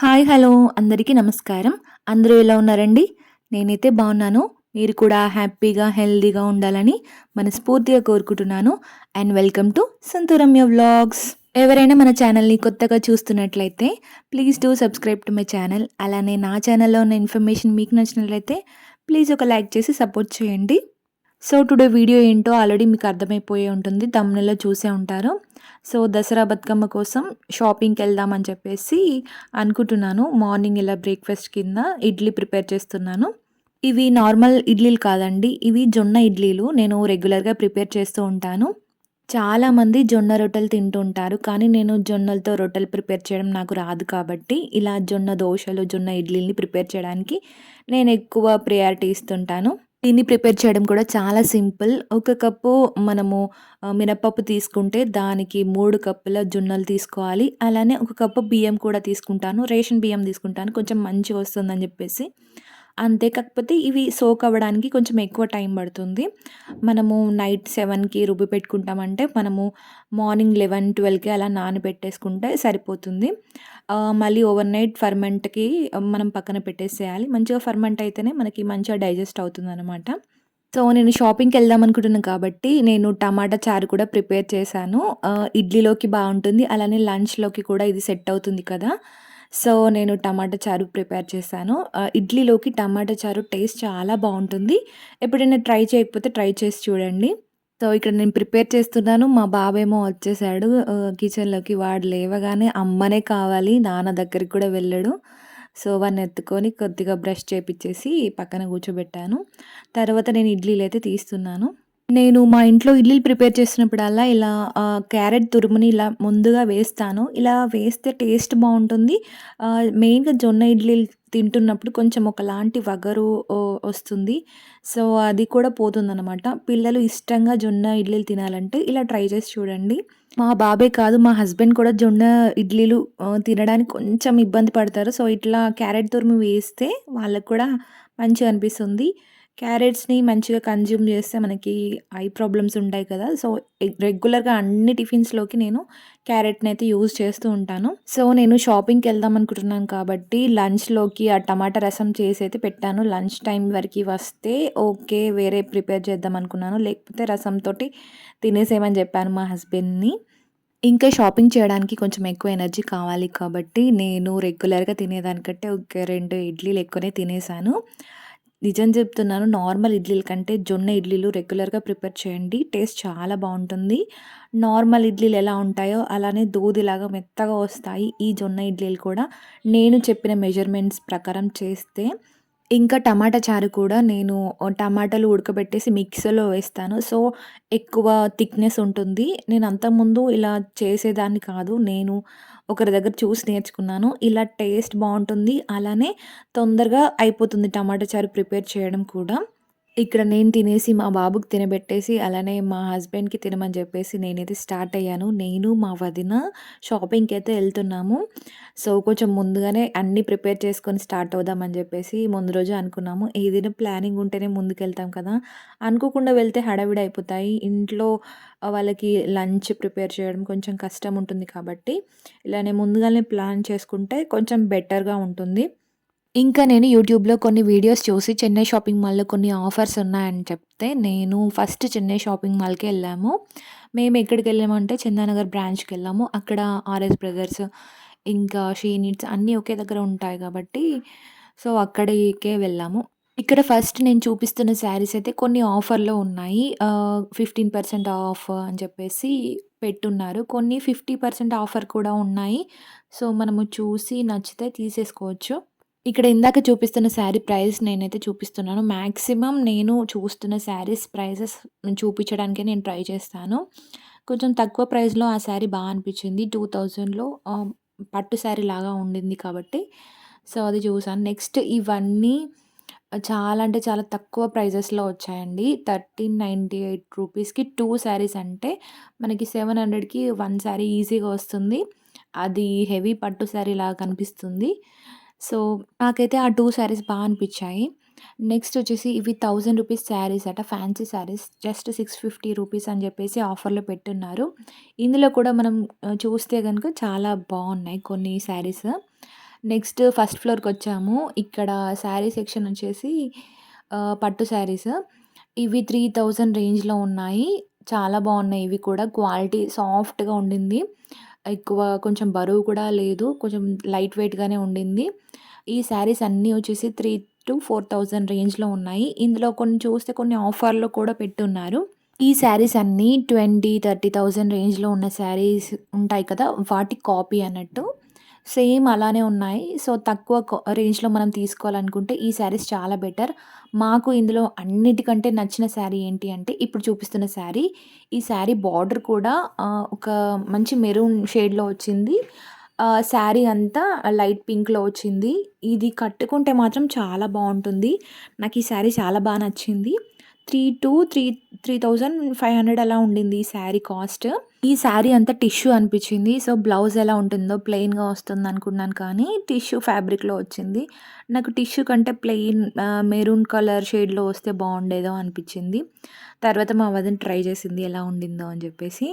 Hi hello అందరికీ నమస్కారం. అందరూ ఎలా ఉన్నారండి? నేనైతే బాగున్నాను. మీరు కూడా హ్యాపీగా హెల్దీగా ఉండాలని మనస్ఫూర్తిగా కోరుకుంటున్నాను. And welcome to Santuramya vlogs. ఎవరైనా మన ఛానల్ని కొత్తగా చూస్తున్నట్లయితే please do subscribe to my channel. అలానే నా ఛానల్లో ఉన్న ఇన్ఫర్మేషన్ మీకు నచ్చినట్లయితే ప్లీజ్ ఒక లైక్ చేసి సపోర్ట్ చేయండి. సో టుడే వీడియో ఏంటో ఆల్రెడీ మీకు అర్థమైపోయి ఉంటుంది. తమిళలో చూసే ఉంటారు. సో దసరా బతుకమ్మ కోసం షాపింగ్కి వెళ్దామని చెప్పేసి అనుకుంటున్నాను. మార్నింగ్ ఇలా బ్రేక్ఫాస్ట్ కింద ఇడ్లీ ప్రిపేర్ చేస్తున్నాను. ఇవి నార్మల్ ఇడ్లీలు కాదండి. ఇవి జొన్న ఇడ్లీలు. నేను రెగ్యులర్గా ప్రిపేర్ చేస్తూ ఉంటాను. చాలామంది జొన్న రొట్టెలు తింటుంటారు కానీ నేను జొన్నలతో రొట్టెలు ప్రిపేర్ చేయడం నాకు రాదు కాబట్టి ఇలా జొన్న దోశలు జొన్న ఇడ్లీని ప్రిపేర్ చేయడానికి నేను ఎక్కువ ప్రయారిటీ ఇస్తుంటాను. దీన్ని ప్రిపేర్ చేయడం కూడా చాలా సింపుల్. ఒక కప్పు మనము మినపప్పు తీసుకుంటే దానికి మూడు కప్పుల జొన్నలు తీసుకోవాలి. అలానే ఒక కప్పు బియ్యం కూడా తీసుకుంటాను. రేషన్ బియ్యం తీసుకుంటాను. కొంచెం మంచిగా వస్తుందని చెప్పేసి. అంతే కాకపోతే ఇవి సోక్ అవ్వడానికి కొంచెం ఎక్కువ టైం పడుతుంది. మనము నైట్ సెవెన్కి రుబ్బి పెట్టుకుంటామంటే మనము మార్నింగ్ లెవెన్ ట్వెల్వ్కి అలా నానబెట్టేసుకుంటే సరిపోతుంది. మళ్ళీ ఓవర్ నైట్ ఫర్మెంట్కి మనం పక్కన పెట్టేసేయాలి. మంచిగా ఫర్మెంట్ అయితేనే మనకి మంచిగా డైజెస్ట్ అవుతుంది అనమాట సో నేను షాపింగ్కి వెళ్దాం అనుకుంటున్నాను కాబట్టి నేను టమాటా చారు కూడా ప్రిపేర్ చేశాను. ఇడ్లీలోకి బాగుంటుంది. అలానే లంచ్లోకి కూడా ఇది సెట్ అవుతుంది కదా. సో నేను టమాటా చారు ప్రిపేర్ చేశాను. ఇడ్లీలోకి టమాటా చారు టేస్ట్ చాలా బాగుంటుంది. ఎప్పుడైనా ట్రై చేయకపోతే ట్రై చేసి చూడండి. సో ఇక్కడ నేను ప్రిపేర్ చేస్తున్నాను. మా బాబేమో వచ్చేసాడు కిచెన్లోకి. వాడు లేవగానే అమ్మనే కావాలి నాన్న దగ్గరికి కూడా వెళ్ళాడు. సో వాడిని ఎత్తుకొని కొద్దిగా బ్రష్ చేపించేసి పక్కన కూర్చోబెట్టాను. తర్వాత నేను ఇడ్లీలు అయితే తీస్తున్నాను. నేను మా ఇంట్లో ఇడ్లీలు ప్రిపేర్ చేసినప్పుడల్లా ఇలా క్యారెట్ తురుముని ఇలా ముందుగా వేస్తాను. ఇలా వేస్తే టేస్ట్ బాగుంటుంది మెయిన్‌గా జొన్న ఇడ్లీలు తింటున్నప్పుడు కొంచెం ఒకలాంటి వగరు వస్తుంది. సో, అది కూడా పోతుందన్నమాట పిల్లలు ఇష్టంగా జొన్న ఇడ్లీలు తినాలంటే ఇలా ట్రై చేసి చూడండి. మా బాబే కాదు మా హస్బెండ్ కూడా జొన్న ఇడ్లీలు తినడానికి కొంచెం ఇబ్బంది పడతారు. సో, ఇట్లా క్యారెట్ తురుము వేస్తే వాళ్ళకి కూడా మంచిగా అనిపిస్తుంది. క్యారెట్స్‌ని మంచిగా కన్జ్యూమ్ చేస్తే మనకి ఐ ప్రాబ్లమ్స్ ఉంటాయి కదా! సో, రెగ్యులర్‌గా అన్ని టిఫిన్స్‌లోకి నేను క్యారెట్‌ని అయితే యూజ్ చేస్తూ ఉంటాను. సో, నేను షాపింగ్‌కి వెళ్దాం అనుకుంటున్నాను కాబట్టి లంచ్‌లోకి ఆ టమాటా రసం చేసి అయితే పెట్టాను. లంచ్ టైం వరకు వస్తే ఓకే. వేరే ప్రిపేర్ చేద్దాం అనుకున్నాను. లేకపోతే రసంతోటి తినేసేయమని చెప్పాను మా హస్బెండ్‌ని. ఇంకా షాపింగ్ చేయడానికి కొంచెం ఎక్కువ ఎనర్జీ కావాలి కాబట్టి నేను రెగ్యులర్‌గా తినేదానికంటే ఒక రెండు ఇడ్లీలు ఎక్కువనే తినేసాను. నిజం చెప్తున్నాను నార్మల్ ఇడ్లీల కంటే జొన్న ఇడ్లీలు రెగ్యులర్‌గా ప్రిపేర్ చేయండి. టేస్ట్ చాలా బాగుంటుంది. నార్మల్ ఇడ్లీలు ఎలా ఉంటాయో అలానే దూదిలాగా మెత్తగా వస్తాయి ఈ జొన్న ఇడ్లీలు కూడా. నేను చెప్పిన మెజర్‌మెంట్స్ ప్రకారం చేస్తే ఇంకా టమాటా చారు కూడా నేను టమాటాలు ఉడకబెట్టేసి మిక్సీలో వేస్తాను. సో, ఎక్కువ థిక్‌నెస్ ఉంటుంది. నేను అంతకుముందు ఇలా చేసేదాన్ని కాదు. నేను ఒకరి దగ్గర చూసి నేర్చుకున్నాను. ఇలా టేస్ట్ బాగుంటుంది అలానే తొందరగా అయిపోతుంది టమాటా చారు ప్రిపేర్ చేయడం కూడా. ఇక్కడ నేను తినేసి మా బాబుకి తినబెట్టేసి అలానే మా హస్బెండ్‌కి తినమని చెప్పేసి నేనైతే స్టార్ట్ అయ్యాను. నేను మా వదిన షాపింగ్‌కి అయితే వెళ్తున్నాము. సో, కొంచెం ముందుగానే అన్నీ ప్రిపేర్ చేసుకొని స్టార్ట్ అవుదామని చెప్పేసి ముందు రోజు అనుకున్నాము. ఏదైనా ప్లానింగ్ ఉంటేనే ముందుకెళ్తాం కదా! అనుకోకుండా వెళ్తే హడావిడి అయిపోతాయి. ఇంట్లో వాళ్ళకి లంచ్ ప్రిపేర్ చేయడం కొంచెం కష్టం ఉంటుంది కాబట్టి ఇలానే ముందుగానే ప్లాన్ చేసుకుంటే కొంచెం బెటర్‌గా ఉంటుంది. ఇంకా నేను యూట్యూబ్‌లో కొన్ని వీడియోస్ చూసి చెన్నై షాపింగ్ మాల్‌లో కొన్ని ఆఫర్స్ ఉన్నాయని చెప్తే, నేను ఫస్ట్ చెన్నై షాపింగ్ మాల్‌కే వెళ్ళాము. మేము ఎక్కడికి వెళ్ళామంటే చందానగర్ బ్రాంచ్కి వెళ్ళాము అక్కడ ఆర్ఎస్ బ్రదర్స్, ఇంకా షీ నీడ్స్ అన్నీ ఒకే దగ్గర ఉంటాయి కాబట్టి, సో, అక్కడికే వెళ్ళాము. ఇక్కడ ఫస్ట్ నేను చూపిస్తున్న శారీస్ అయితే కొన్ని ఆఫర్‌లో ఉన్నాయి. ఫిఫ్టీన్ పర్సెంట్ ఆఫ్ అని చెప్పేసి పెట్టున్నారు. కొన్ని ఫిఫ్టీ పర్సెంట్ ఆఫర్ కూడా ఉన్నాయి. సో, మనము చూసి నచ్చితే తీసేసుకోవచ్చు. ఇక్కడ ఇందాక చూపిస్తున్న శారీ ప్రైస్ నేనైతే చూపిస్తున్నాను. మ్యాక్సిమం నేను చూస్తున్న శారీస్ ప్రైజెస్ చూపించడానికే నేను ట్రై చేస్తాను. కొంచెం తక్కువ ప్రైస్‌లో ఆ శారీ బాగా అనిపించింది. 2000లో పట్టు శారీ లాగా ఉండింది కాబట్టి, సో, అది చూసాను. నెక్స్ట్ ఇవన్నీ చాలా అంటే చాలా తక్కువ ప్రైజెస్‌లో వచ్చాయండి. థర్టీన్ నైంటీ ఎయిట్ రూపీస్‌కి టూ శారీస్ అంటే మనకి సెవెన్ హండ్రెడ్‌కి వన్ శారీ ఈజీగా వస్తుంది. అది హెవీ పట్టు శారీ లాగా కనిపిస్తుంది. సో, నాకైతే ఆ టూ శారీస్ బాగా అనిపించాయి నెక్స్ట్ వచ్చేసి ఇవి థౌజండ్ రూపీస్ శారీస్ అట fancy saris just six fifty rupees అని చెప్పేసి ఆఫర్‌లో పెట్టున్నారు. ఇందులో కూడా మనం చూస్తే గనుక చాలా బాగున్నాయి కొన్ని శారీస్. Next first ఫ్లోర్‌కొచ్చాము. ఇక్కడ శారీ సెక్షన్ వచ్చేసి ఆహ్, పట్టు శారీస్. ఇవి 3000 రేంజ్‌లో ఉన్నాయి. చాలా బాగున్నాయి ఇవి కూడా. క్వాలిటీ సాఫ్ట్‌గా ఉండింది. ఎక్కువ కొంచెం బరువు కూడా లేదు. కొంచెం లైట్ వెయిట్‌గానే ఉండింది. ఈ శారీస్ అన్నీ వచ్చేసి 3000-4000 రేంజ్‌లో ఉన్నాయి. ఇందులో కొన్ని చూస్తే కొన్ని ఆఫర్లు కూడా పెట్టున్నారు. ఈ శారీస్ అన్నీ ట్వంటీ థర్టీ థౌజండ్ రేంజ్‌లో ఉన్న శారీస్ ఉంటాయి కదా! వాటి కాపీ అన్నట్టు. సేమ్ అలానే ఉన్నాయి. సో, తక్కువ రేంజ్‌లో మనం తీసుకోవాలనుకుంటే ఈ శారీస్ చాలా బెటర్. మాకు ఇందులో అన్నిటికంటే నచ్చిన శారీ ఏంటి అంటే ఇప్పుడు చూపిస్తున్న శారీ. ఈ శారీ బార్డర్ కూడా ఒక మంచి మెరూన్ షేడ్‌లో వచ్చింది. శారీ అంతా లైట్ పింక్‌లో వచ్చింది. ఇది కట్టుకుంటే మాత్రం చాలా బాగుంటుంది నాకు ఈ శారీ చాలా బాగా నచ్చింది. 3-3 3,500 అలా ఉండింది ఈ శారీ కాస్ట్. ఈ శారీ అంతా టిష్యూ అనిపించింది. సో, బ్లౌజ్ ఎలా ఉంటుందో ప్లెయిన్‌గా వస్తుంది అనుకున్నాను కానీ టిష్యూ ఫ్యాబ్రిక్‌లో వచ్చింది. నాకు టిష్యూ కంటే ప్లెయిన్ మెరూన్ కలర్ షేడ్‌లో వస్తే బాగుండేదో అనిపించింది. తర్వాత మా వదిన ట్రై చేసింది ఎలా ఉండిందో అని చెప్పేసి.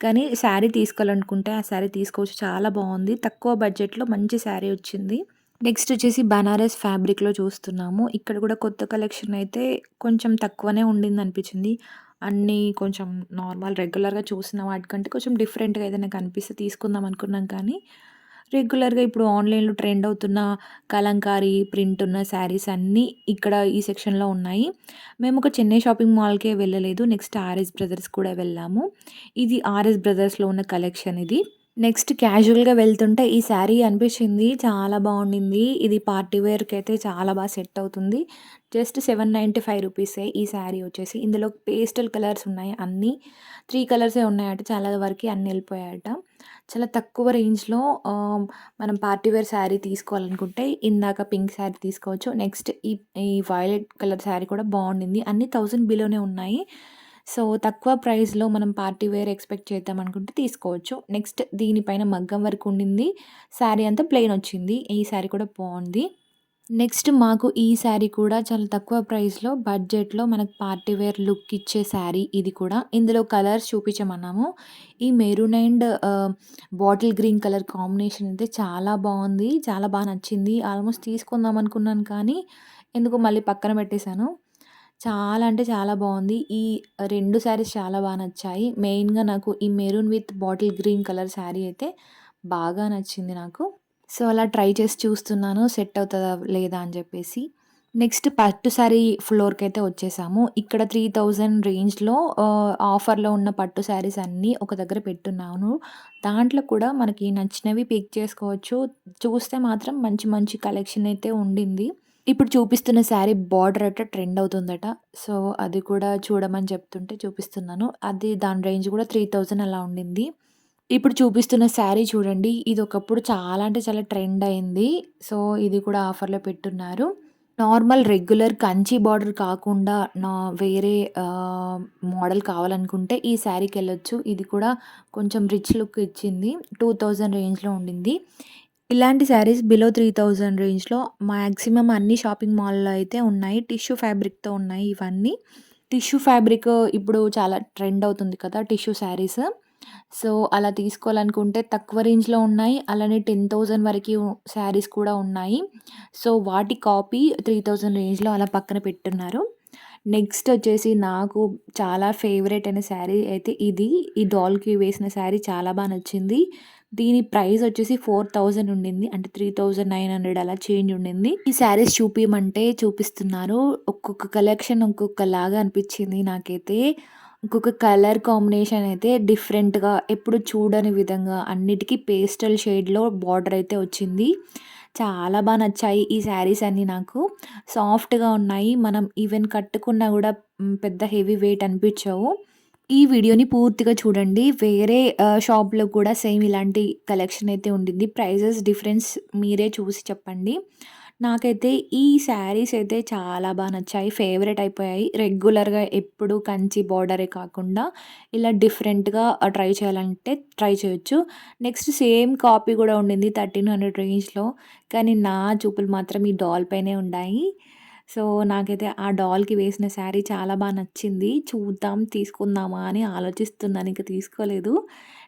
కానీ శారీ తీసుకోవాలనుకుంటే ఆ శారీ తీసుకోవచ్చు. చాలా బాగుంది. తక్కువ బడ్జెట్‌లో మంచి శారీ వచ్చింది. నెక్స్ట్ వచ్చేసి బనారస్ ఫ్యాబ్రిక్‌లో చూస్తున్నాము. ఇక్కడ కూడా కొత్త కలెక్షన్ అయితే కొంచెం తక్కువనే ఉండింది అనిపించింది అన్నీ కొంచెం నార్మల్ రెగ్యులర్‌గా చూసిన వాటికంటే కొంచెం డిఫరెంట్‌గా ఏదైనా కనిపిస్తే తీసుకుందాం అనుకున్నాం కానీ, రెగ్యులర్‌గా ఇప్పుడు ఆన్‌లైన్‌లో ట్రెండ్ అవుతున్న కలంకారీ ప్రింట్ ఉన్న శారీస్ అన్నీ ఇక్కడ ఈ సెక్షన్‌లో ఉన్నాయి. మేము ఒక చెన్నై షాపింగ్ మాల్‌కే వెళ్ళలేదు. నెక్స్ట్ ఆర్ఎస్ బ్రదర్స్ కూడా వెళ్ళాము. ఇది ఆర్ఎస్ బ్రదర్స్‌లో ఉన్న కలెక్షన్ ఇది. నెక్స్ట్ క్యాజువల్‌గా వెళ్తుంటే ఈ శారీ అనిపించింది. చాలా బాగుండింది. ఇది పార్టీ వేర్కి అయితే చాలా బాగా సెట్ అవుతుంది. జస్ట్ 795 రూపీసే ఈ శారీ వచ్చేసి. ఇందులో పేస్టల్ కలర్స్ ఉన్నాయి అన్నీ. త్రీ కలర్సే ఉన్నాయట. చాలా వరకు అన్నీ వెళ్ళిపోయాయట. చాలా తక్కువ రేంజ్‌లో మనం పార్టీ వేర్ శారీ తీసుకోవాలనుకుంటే ఇందాక పింక్ శారీ తీసుకోవచ్చు. నెక్స్ట్ ఈ ఈ వైలెట్ కలర్ శారీ కూడా బాగుండింది. అన్నీ థౌజండ్ బిలోనే ఉన్నాయి. సో, తక్కువ ప్రైస్‌లో మనం పార్టీ వేర్ ఎక్స్‌పెక్ట్ చేద్దాం అనుకుంటే తీసుకోవచ్చు. నెక్స్ట్ దీనిపైన మగ్గం వర్క్ ఉండింది. శారీ అంతా ప్లెయిన్ వచ్చింది. ఈ శారీ కూడా బాగుంది. నెక్స్ట్ మాకు ఈ శారీ కూడా చాలా తక్కువ ప్రైస్‌లో బడ్జెట్‌లో మనకు పార్టీ వేర్ లుక్ ఇచ్చే శారీ ఇది కూడా. ఇందులో కలర్స్ చూపించమన్నాము. ఈ maroon and bottle green colour combination అయితే చాలా బాగుంది. చాలా బాగా నచ్చింది. ఆల్మోస్ట్ తీసుకుందాం అనుకున్నాను కానీ ఎందుకు మళ్ళీ పక్కన పెట్టేశాను. చాలా అంటే చాలా బాగుంది. ఈ రెండు శారీస్ చాలా బా నచ్చాయి. మెయిన్‌గా నాకు ఈ maroon with bottle green colour sari అయితే బాగా నచ్చింది నాకు. సో, అలా ట్రై చేసి చూస్తున్నాను సెట్ అవుతదా లేదా అని చెప్పేసి. నెక్స్ట్ పట్టు శారీ ఫ్లోర్‌కైతే వచ్చేసాము. ఇక్కడ 3000 రేంజ్‌లో ఆహ్, ఆఫర్‌లో ఉన్న పట్టు శారీస్ అన్నీ ఒక దగ్గర పెట్టున్నాను. దాంట్లో కూడా మనకి నచ్చినవి పిక్ చేసుకోవచ్చు. చూస్తే మాత్రం మంచి మంచి కలెక్షన్ అయితే ఉండింది. ఇప్పుడు చూపిస్తున్న శారీ బార్డర్ అట ట్రెండ్ అవుతుందట. సో, అది కూడా చూడమని చెప్తుంటే చూపిస్తున్నాను. అది దాని రేంజ్ కూడా 3000 అలా ఉండింది. ఇప్పుడు చూపిస్తున్న శారీ చూడండి. ఇది ఒకప్పుడు చాలా అంటే చాలా ట్రెండ్ అయింది. సో, ఇది కూడా ఆఫర్‌లో పెట్టున్నారు. నార్మల్ రెగ్యులర్ కంచి బార్డర్ కాకుండా నా వేరే మోడల్ కావాలనుకుంటే ఈ శారీకి వెళ్ళొచ్చు ఇది కూడా కొంచెం రిచ్ లుక్ ఇచ్చింది. 2000 రేంజ్‌లో ఉండింది. ఇలాంటి శారీస్ బిలో 3000 రేంజ్‌లో మాక్సిమం అన్ని షాపింగ్ మాల్‌లో అయితే ఉన్నాయి. టిష్యూ ఫ్యాబ్రిక్‌తో ఉన్నాయి ఇవన్నీ. టిష్యూ ఫ్యాబ్రిక్ ఇప్పుడు చాలా ట్రెండ్ అవుతుంది కదా! టిష్యూ శారీస్. సో, అలా తీసుకోవాలనుకుంటే తక్కువ రేంజ్‌లో ఉన్నాయి. అలానే టెన్ థౌజండ్ వరకు శారీస్ కూడా ఉన్నాయి. సో, వాటి కాపీ 3000 రేంజ్‌లో అలా పక్కన పెట్టున్నారు. నెక్స్ట్ వచ్చేసి నాకు చాలా ఫేవరెట్ అయిన శారీ అయితే ఇది. ఈ డాల్‌కి వేసిన శారీ చాలా బాగా నచ్చింది. దీని ప్రైస్ వచ్చేసి 4000 ఉండింది. అంటే 3900 అలా చేంజ్ ఉండింది. ఈ శారీస్ చూపించమంటే చూపిస్తున్నారు. ఒక్కొక్క కలెక్షన్ ఒక్కొక్కలాగా అనిపించింది నాకైతే. ఇంకొక కలర్ కాంబినేషన్ అయితే డిఫరెంట్‌గా ఎప్పుడు చూడని విధంగా అన్నిటికీ పేస్టల్ షేడ్‌లో బార్డర్ అయితే వచ్చింది. చాలా బాగా నచ్చాయి ఈ శారీస్ అన్నీ నాకు. సాఫ్ట్‌గా ఉన్నాయి. మనం ఈవెన్ కట్టుకున్నా కూడా పెద్ద హెవీ వెయిట్ అనిపించవు. ఈ వీడియోని పూర్తిగా చూడండి. వేరే షాప్‌లో కూడా సేమ్ ఇలాంటి కలెక్షన్ అయితే ఉండింది. ప్రైజెస్ డిఫరెన్స్ మీరే చూసి చెప్పండి. నాకైతే ఈ శారీస్ అయితే చాలా బాగా నచ్చాయి. ఫేవరెట్ అయిపోయాయి. రెగ్యులర్‌గా ఎప్పుడు కంచి బార్డరే కాకుండా ఇలా డిఫరెంట్‌గా ట్రై చేయాలంటే ట్రై చేయొచ్చు. నెక్స్ట్ సేమ్ కాపీ కూడా ఉండింది 1300 రేంజ్‌లో. కానీ నా చూపులు మాత్రం ఈ డాల్ పైనే ఉన్నాయి. సో, నాకైతే ఆ డాల్‌కి వేసిన శారీ చాలా బాగా నచ్చింది. చూద్దాం తీసుకుందామా అని ఆలోచిస్తున్నాను. ఇంకా తీసుకోలేదు.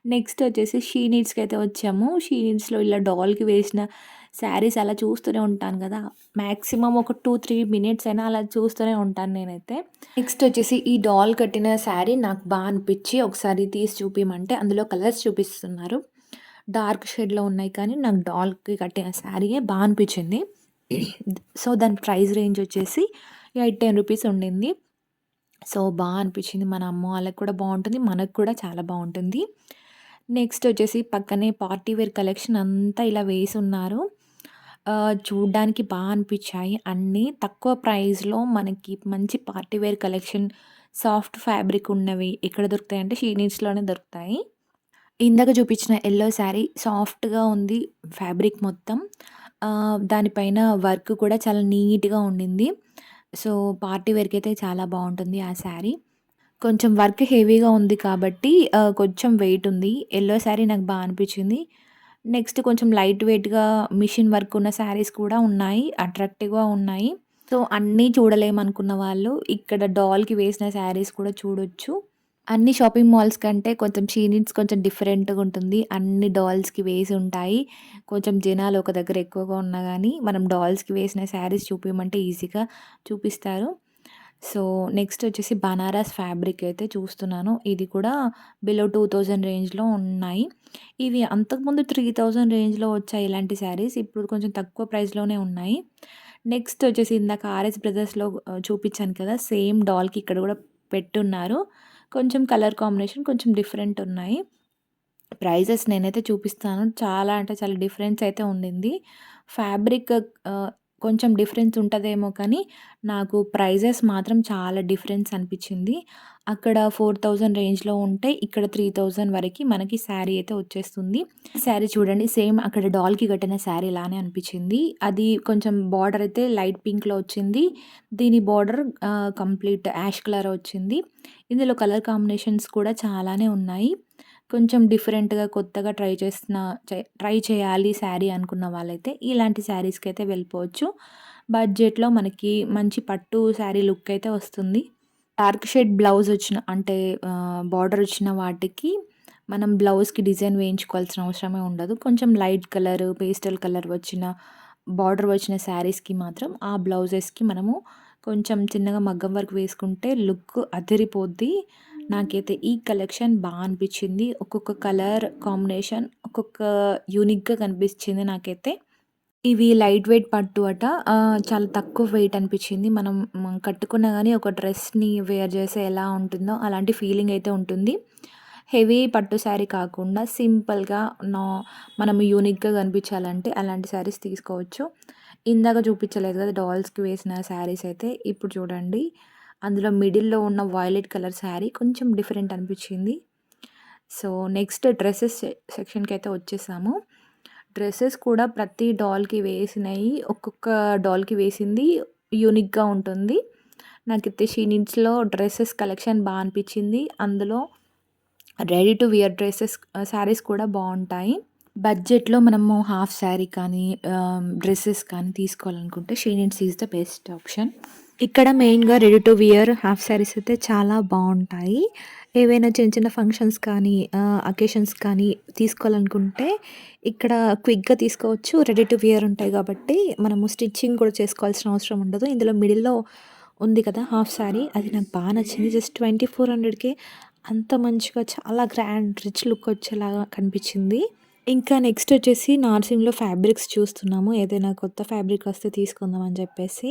నెక్స్ట్ వచ్చేసి షీ అయితే వచ్చాము. షీ నీడ్స్‌లో ఇలా డాల్‌కి వేసిన శారీస్ అలా చూస్తూనే ఉంటాను కదా మ్యాక్సిమం ఒక టూ త్రీ మినిట్స్ అయినా అలా చూస్తూనే ఉంటాను నేనైతే నెక్స్ట్ వచ్చేసి ఈ డాల్ కట్టిన శారీ నాకు బాగా అనిపించి ఒకసారి తీసి చూపించమంటే అందులో కలర్స్ చూపిస్తున్నారు డార్క్ షేడ్లో ఉన్నాయి కానీ నాకు డాల్కి కట్టిన శారీయే బాగా అనిపించింది సో దాని ప్రైస్ రేంజ్ వచ్చేసి ఎయిట్ టెన్ రూపీస్ ఉండింది. సో బాగా అనిపించింది. మన అమ్మ వాళ్ళకి కూడా బాగుంటుంది. మనకు కూడా చాలా బాగుంటుంది. నెక్స్ట్ వచ్చేసి పక్కనే పార్టీ వేర్ కలెక్షన్ అంతా ఇలా వేసి ఉన్నారు. చూడ్డానికి బాగా అనిపించాయి. అన్నీ తక్కువ ప్రైస్లో మనకి మంచి party wear collection soft fabric ఉన్నవి ఎక్కడ దొరుకుతాయి అంటే షీనీడ్స్లోనే దొరుకుతాయి. ఇందాక చూపించిన ఎల్లో శారీ సాఫ్ట్గా ఉంది ఫ్యాబ్రిక్ మొత్తం. దానిపైన వర్క్ కూడా చాలా నీట్గా ఉండింది. సో పార్టీ వేర్కి అయితే చాలా బాగుంటుంది ఆ శారీ. కొంచెం వర్క్ హెవీగా ఉంది కాబట్టి కొంచెం వెయిట్ ఉంది. ఎల్లో శారీ నాకు బాగా అనిపించింది. నెక్స్ట్ కొంచెం లైట్ వెయిట్గా మిషన్ వర్క్ ఉన్న శారీస్ కూడా ఉన్నాయి. అట్రాక్టివ్గా ఉన్నాయి. సో అన్నీ చూడలేమనుకున్న వాళ్ళు ఇక్కడ డాల్కి వేసిన శారీస్ కూడా చూడొచ్చు. అన్ని షాపింగ్ మాల్స్ కంటే కొంచెం షీనిట్స్ కొంచెం డిఫరెంట్గా ఉంటుంది. అన్ని డాల్స్కి వేసి ఉంటాయి. కొంచెం జనాలు ఒక దగ్గర ఎక్కువగా ఉన్నా కానీ మనం డాల్స్కి వేసిన శారీస్ చూపించమంటే ఈజీగా చూపిస్తారు. సో నెక్స్ట్ వచ్చేసి బనారస్ ఫ్యాబ్రిక్ అయితే చూస్తున్నాను. ఇది కూడా బిలో టూ థౌజండ్ రేంజ్లో ఉన్నాయి. ఇవి అంతకుముందు త్రీ థౌజండ్ రేంజ్లో వచ్చాయి ఇలాంటి శారీస్ ఇప్పుడు కొంచెం తక్కువ ప్రైస్లోనే ఉన్నాయి. నెక్స్ట్ వచ్చేసి ఇందాక ఆర్ఎస్ బ్రదర్స్లో చూపించాను కదా సేమ్ డాల్కి ఇక్కడ కూడా పెట్టున్నారు. కొంచెం కలర్ కాంబినేషన్ కొంచెం డిఫరెంట్ ఉన్నాయి. ప్రైజెస్ నేనైతే చూపిస్తాను. చాలా అంటే చాలా డిఫరెన్స్ అయితే ఉండింది. ఫ్యాబ్రిక్ కొంచెం డిఫరెన్స్ ఉంటుందేమో కానీ నాకు ప్రైజెస్ మాత్రం చాలా డిఫరెన్స్ అనిపించింది. అక్కడ ఫోర్ థౌజండ్ రేంజ్లో ఉంటే ఇక్కడ త్రీ థౌజండ్ వరకు మనకి శారీ అయితే వచ్చేస్తుంది. శారీ చూడండి సేమ్ అక్కడ డాల్కి కట్టిన శారీ లానే అనిపించింది. అది కొంచెం బార్డర్ అయితే లైట్ పింక్లో వచ్చింది. దీని బార్డర్ కంప్లీట్ యాష్ కలర్ వచ్చింది. ఇందులో కలర్ కాంబినేషన్స్ కూడా చాలానే ఉన్నాయి. కొంచెం డిఫరెంట్గా కొత్తగా ట్రై చేస్తున్న ట్రై చేయాలి శారీ అనుకున్న వాళ్ళైతే ఇలాంటి శారీస్కి అయితే వెళ్ళిపోవచ్చు. బడ్జెట్లో మనకి మంచి పట్టు శారీ లుక్ అయితే వస్తుంది. డార్క్ షేడ్ బ్లౌజ్ వచ్చిన అంటే బార్డర్ వచ్చిన వాటికి మనం బ్లౌజ్కి డిజైన్ వేయించుకోవాల్సిన అవసరమే ఉండదు. కొంచెం లైట్ కలర్ పేస్టల్ కలర్ వచ్చిన బార్డర్ వచ్చిన శారీస్కి మాత్రం ఆ బ్లౌజెస్కి మనము కొంచెం చిన్నగా మగ్గం వర్క్ వేసుకుంటే లుక్ అదిరిపోద్ది. నాకైతే ఈ కలెక్షన్ బాగా అనిపించింది. ఒక్కొక్క కలర్ కాంబినేషన్ ఒక్కొక్క యూనిక్గా కనిపించింది నాకైతే. ఇవి లైట్ వెయిట్ పట్టు అట. చాలా తక్కువ వెయిట్ అనిపించింది. మనం కట్టుకున్నా కానీ ఒక డ్రెస్ని వేర్ చేస్తే ఎలా ఉంటుందో అలాంటి ఫీలింగ్ అయితే ఉంటుంది. హెవీ పట్టు శారీ కాకుండా సింపుల్గా నా మనం యూనిక్గా కనిపించాలంటే అలాంటి శారీస్ తీసుకోవచ్చు. ఇందాక చూపించలేదు కదా డాల్స్కి వేసిన శారీస్ అయితే. ఇప్పుడు చూడండి. అందులో మిడిల్లో ఉన్న వైలెట్ కలర్ శారీ కొంచెం డిఫరెంట్ అనిపించింది. సో నెక్స్ట్ డ్రెస్సెస్ సెక్షన్కి అయితే వచ్చేసాము. డ్రెస్సెస్ కూడా ప్రతి డాల్కి వేసినవి ఒక్కొక్క డాల్కి వేసింది యూనిక్గా ఉంటుంది. నాకైతే షీనిట్స్లో డ్రెస్సెస్ కలెక్షన్ బాగా అనిపించింది. అందులో ready to wear dresses saris కూడా బాగుంటాయి. బడ్జెట్లో మనము హాఫ్ శారీ కానీ డ్రెస్సెస్ కానీ తీసుకోవాలనుకుంటే Sheenits is the best option ఇక్కడ మెయిన్గా ready to wear half saris అయితే చాలా బాగుంటాయి. ఏవైనా చిన్న చిన్న ఫంక్షన్స్ కానీ అకేషన్స్ కానీ తీసుకోవాలనుకుంటే ఇక్కడ క్విక్గా తీసుకోవచ్చు. రెడీ టు వియర్ ఉంటాయి కాబట్టి మనము స్టిచ్చింగ్ కూడా చేసుకోవాల్సిన అవసరం ఉండదు. ఇందులో మిడిల్లో ఉంది కదా హాఫ్ శారీ అది నాకు బాగా నచ్చింది. జస్ట్ ట్వంటీ ఫోర్ హండ్రెడ్కి అంత మంచిగా చాలా గ్రాండ్ రిచ్ లుక్ వచ్చేలాగా కనిపించింది. ఇంకా నెక్స్ట్ వచ్చేసి నార్సింగ్లో ఫ్యాబ్రిక్స్ చూస్తున్నాము. ఏదైనా కొత్త ఫ్యాబ్రిక్ వస్తే తీసుకుందాం అని చెప్పేసి.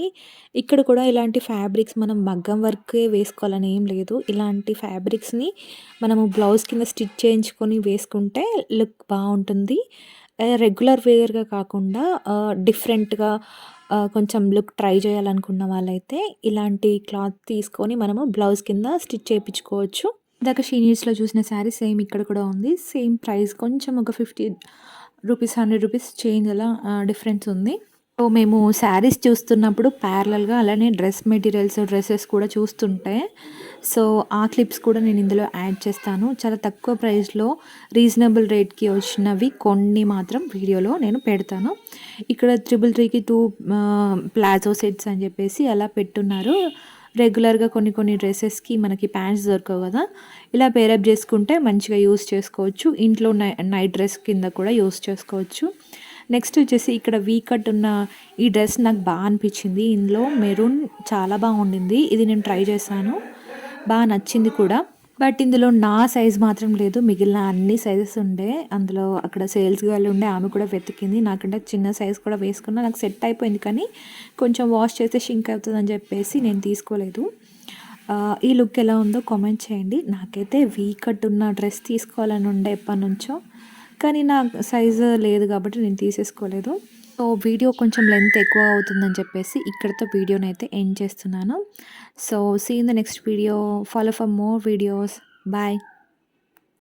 ఇక్కడ కూడా ఇలాంటి ఫ్యాబ్రిక్స్ మనం మగ్గం వర్కే వేసుకోవాలని ఏం లేదు. ఇలాంటి ఫ్యాబ్రిక్స్ని మనము బ్లౌజ్ కింద స్టిచ్ చేయించుకొని వేసుకుంటే లుక్ బాగుంటుంది. రెగ్యులర్ వేర్గా కాకుండా డిఫరెంట్గా కొంచెం లుక్ ట్రై చేయాలనుకున్న వాళ్ళైతే ఇలాంటి క్లాత్ తీసుకొని మనము బ్లౌజ్ కింద స్టిచ్ చేయించుకోవచ్చు. ఇందాక సీనియర్స్లో చూసిన శారీ సేమ్ ఇక్కడ కూడా ఉంది. సేమ్ ప్రైస్ కొంచెం ఒక fifty rupees hundred rupees change అలా డిఫరెన్స్ ఉంది. సో మేము శారీస్ చూస్తున్నప్పుడు ప్యారలల్గా అలానే డ్రెస్ మెటీరియల్స్ డ్రెస్సెస్ కూడా చూస్తుంటే సో ఆ క్లిప్స్ కూడా నేను ఇందులో యాడ్ చేస్తాను. చాలా తక్కువ ప్రైస్లో రీజనబుల్ రేట్కి వచ్చినవి కొన్ని మాత్రం వీడియోలో నేను పెడతాను. ఇక్కడ త్రిబుల్ త్రీకి టూ ప్లాజో సెట్స్ అని చెప్పేసి అలా పెట్టున్నారు. రెగ్యులర్గా కొన్ని కొన్ని డ్రెస్సెస్కి మనకి ప్యాంట్స్ దొరకవు కదా ఇలా పేరప్ చేసుకుంటే మంచిగా యూస్ చేసుకోవచ్చు. ఇంట్లో నై నైట్ డ్రెస్ కింద కూడా యూస్ చేసుకోవచ్చు. నెక్స్ట్ వచ్చేసి ఇక్కడ వీ కట్ ఉన్న ఈ డ్రెస్ నాకు బాగా అనిపించింది. ఇందులో మెరూన్ చాలా బాగుండింది. ఇది నేను ట్రై చేశాను. బాగా నచ్చింది కూడా. బట్ ఇందులో నా సైజ్ మాత్రం లేదు. మిగిలిన అన్ని సైజెస్ ఉండే. అందులో అక్కడ సేల్స్ గర్ల్ ఉండే ఆమె కూడా వెతికింది. నాకంటే చిన్న సైజ్ కూడా వేసుకున్నా. నాకు సెట్ అయిపోయింది కానీ కొంచెం వాష్ చేస్తే షింక్ అవుతుందని చెప్పేసి నేను తీసుకోలేదు. ఈ లుక్ ఎలా ఉందో కామెంట్ చేయండి. నాకైతే వీ కట్ ఉన్న డ్రెస్ తీసుకోవాలని ఉండే ఎప్పటి నుంచో. కానీ నా సైజు లేదు కాబట్టి నేను తీసేసుకోలేదు. సో వీడియో కొంచెం లెంత్ ఎక్కువ అవుతుందని చెప్పేసి ఇక్కడితో వీడియోని అయితే ఎండ్ చేస్తున్నాను. So see in the next video follow for more videos bye